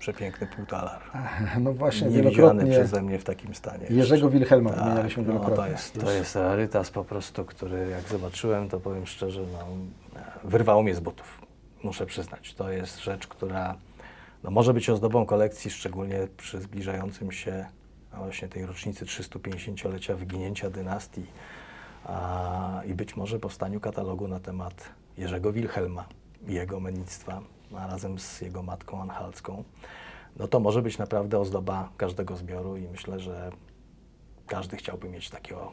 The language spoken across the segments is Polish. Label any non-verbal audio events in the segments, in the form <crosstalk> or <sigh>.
Przepiękny półtalar. <laughs> No właśnie, Nie widziany wielokrotnie przeze mnie w takim stanie. Jerzego Wilhelma Tak, wymienialiśmy no, wielokrotnie. to, jest, to jest rarytas po prostu, który jak zobaczyłem, to powiem szczerze, no, wyrwało mnie z butów. Muszę przyznać. To jest rzecz, która no, może być ozdobą kolekcji, szczególnie przy zbliżającym się właśnie tej rocznicy 350-lecia wyginięcia dynastii a, i być może powstaniu katalogu na temat Jerzego Wilhelma jego mennictwa, a razem z jego matką Anhalską. No to może być naprawdę ozdoba każdego zbioru i myślę, że każdy chciałby mieć takiego.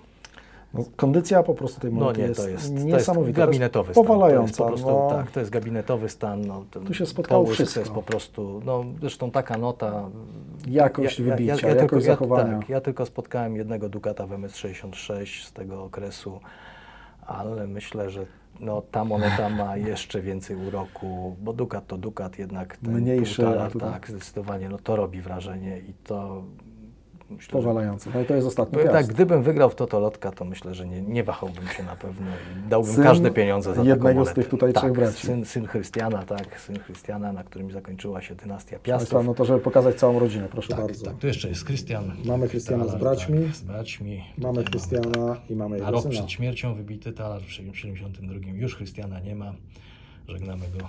No, kondycja po prostu tej No monety nie, jest, to jest, to jest niesamowita. gabinetowy to stan. jest powalająca. To jest po prostu, no. Tak, to jest gabinetowy stan. No, Tu się spotkało połysk wszystko. To jest po prostu, no zresztą taka nota. Jakość wybicia, tylko, jakość ja, zachowania. tak, ja tylko spotkałem jednego Dukata w MS66 z tego okresu, ale myślę, że no, ta moneta ma jeszcze więcej uroku, bo Dukat to Dukat, jednak ten a tutaj- tak, zdecydowanie, no to robi wrażenie i to myślę, że Powalające. No i to jest ostatni piast. tak, gdybym wygrał w Totolotka, to myślę, że nie, nie wahałbym się na pewno i dałbym Syn każde pieniądze za jednego taką z monetę. tych tutaj tak, trzech braci. Syn, syn Chrystiana, tak, syn Chrystiana, na którym zakończyła się dynastia Państwa, Piastów. no to żeby pokazać całą rodzinę, proszę tak, bardzo. tak, tu jeszcze jest Chrystian. Mamy Chrystiana z Talar, braćmi. Tak, z braćmi. Mamy Chrystiana i mamy jego rok syna. przed śmiercią wybity talar w 72. Już Chrystiana nie ma. Żegnamy go.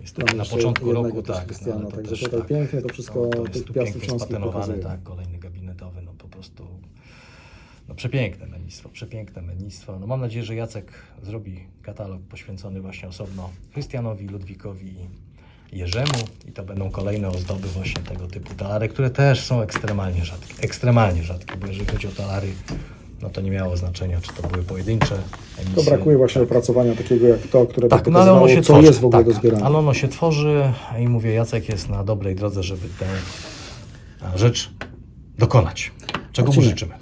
Niestety Mamy na początku roku, tak. Chrystiana, ale to także też, tutaj tak, pięknie to wszystko to tych jest tu piastów śląskich pokazuje. tak, prostu no przepiękne mennictwo, przepiękne mennictwo. No mam nadzieję, że Jacek zrobi katalog poświęcony właśnie osobno Chrystianowi, Ludwikowi i Jerzemu i to będą kolejne ozdoby właśnie tego typu talary, które też są ekstremalnie rzadkie, ekstremalnie rzadkie, bo jeżeli chodzi o talary, no to nie miało znaczenia, czy to były pojedyncze emisje. To brakuje właśnie opracowania takiego jak to, które by Tak, no ale ono się co tworzy. jest w ogóle tak, do zbierania. Ale ono się tworzy i mówię, Jacek jest na dobrej drodze, żeby tę rzecz dokonać. Czego mu Marcinie, życzymy.